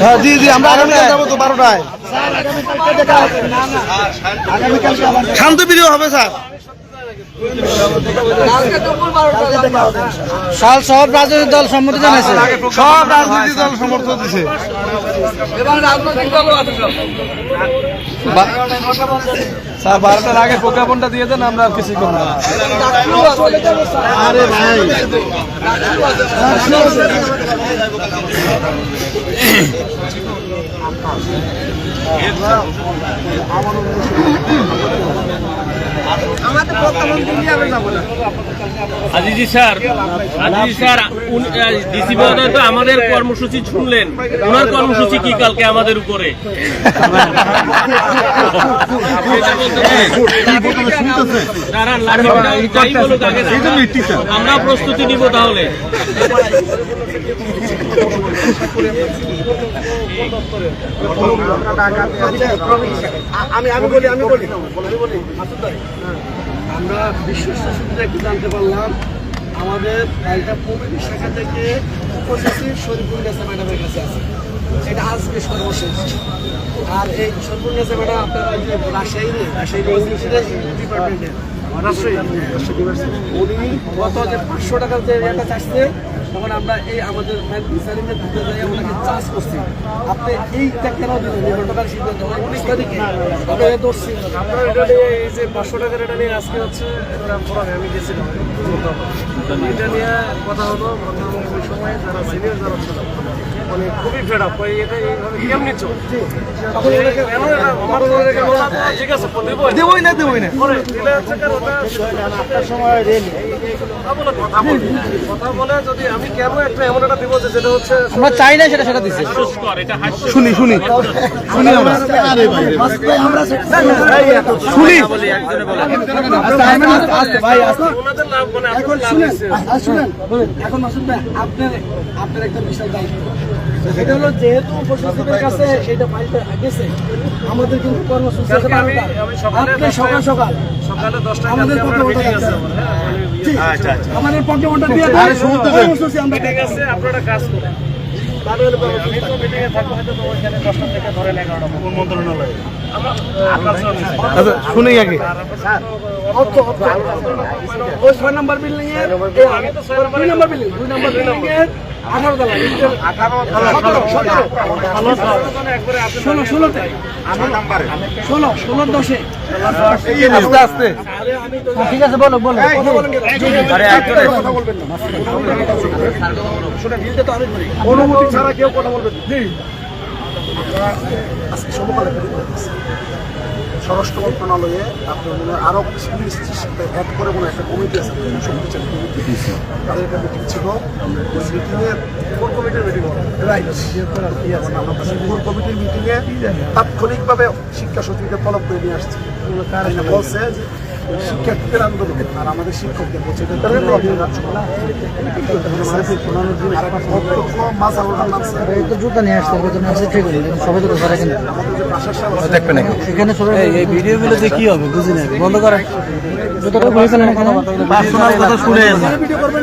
হ্যাঁ জি জি আমরা আগামীকাল যাব তো বারোটায়। শান্ত ভিডিও হবে স্যার। সাল সব রাজনৈতিক দল সম্মতি জানাইছে সব রাজনৈতিক দল সমর্থন দিছে। স্যার বারোটার আগে প্রজ্ঞাপনটা দিয়ে দেন আমরা আর কিছু করব না। আরে ভাই। Azizi sir Azizi sir DC মহোদয় তো আমাদের কর্মসূচি শুনলেন। ওনার কর্মসূচি কি কালকে আমাদের উপরে? আমরা- আমরা প্রস্তুতি নিব তাহলে। আমি আমি বলি আমি বলি। আমি বলি আমরা বিশ্বস্ত স্বাস্থ্য একটু জানতে পারলাম, আমাদের একটা কমিটি শাখা থেকে উপসচিব শরীফুল নেসা ম্যাডামের কাছে আছে। এটা আজকে সর্বশেষ। আর এই শরীফুল নেসা ম্যাডাম, আপনারা যে রাজশাহী রাজশাহী ডিপার্টমেন্টের রাজশাহী উনি গত যে পাঁচশো টাকার যে এটা চাচ্ছে তখন আমরা এই আমাদের বিচারিকে দিতে যাই ওনাকে চার্জ করছি। আপনি এইটা কেন দিলেন এই ঘটনার সিদ্ধান্ত উনিশ তারিখে আমরা ধরছি আপনার এটা নিয়ে এই যে পাঁচশো টাকার এটা নিয়ে আজকে হচ্ছে ফোরামে আমি গেছিলাম। এটা নিয়ে কথা হলো ওই সময় যারা সিনিয়র যারা ছিল মানে খুবই ফেড আপ এটা এইভাবে কেমনি আমার মনে ঠিক আছে দেবই না। দেবই না কথা বলে যদি আমি কেন একটা এমন একটা দিব যেটা হচ্ছে আমরা চাই না সেটা সেটা দিচ্ছে হাস্যস্কর শুনি শুনি। শুনি আমরা। শুনি। ওনাদের লাভ মানে এখন শুনেন এখন মাসুদ ভাই আপনার আপনার একটা বিশাল দায়িত্ব। এটা হলো যেহেতু উপসচিবের কাছে এটা ফাইলটা গেছে আমাদের কিন্তু কর্মসূচি আছে। আপনি সকাল সকাল সকালে। দশটা আমাদের পক্ষে আছে আমাদের পক্ষে ওটা দিয়ে দেন। কর্মসূচি আমরা ঠিক আছে আপনারা কাজ করেন। আচ্ছা শুনি আগে। ওই ছয় নম্বর বিল্ডিং এর দুই নম্বর দুই নম্বর বিল্ডিং এর আঠারো তলা ষোলো ষোলোতে। ষোলো ষোলোর দশে। আস্তে আস্তে ঠিক আছে বলো বলো। অনুমতি ছাড়া কেউ কথা বলবেন আজকে সমকালে স্বরাষ্ট্র মন্ত্রণালয়ে আপনার মনে হয় আরও পুলিশের সাথে অ্যাড করে মনে একটা কমিটি আছে শক্তিশালী কমিটি তাদের একটা মিটিং ছিল। মিটিংয়ে কোর কমিটির মিটিং কোর কমিটির মিটিংয়ে তাৎক্ষণিকভাবে শিক্ষা সচিবকে তলব করে নিয়ে আসছে। বলছে যে শিক্ষার্থীদের আন্দোলন আর আমাদের শিক্ষকদের বলছে এই জুতা নিয়ে আসতে হবে তো নিয়ে আসতে ঠিক সবাই তো ধরে কেন আমাদের যে ভাষা সাহেব দেখবেন এখানে সবাই ভিডিও গুলো যে কি হবে বুঝি না বন্ধ করে। পার্সোনাল কথা শুনেন ভিডিও করবেন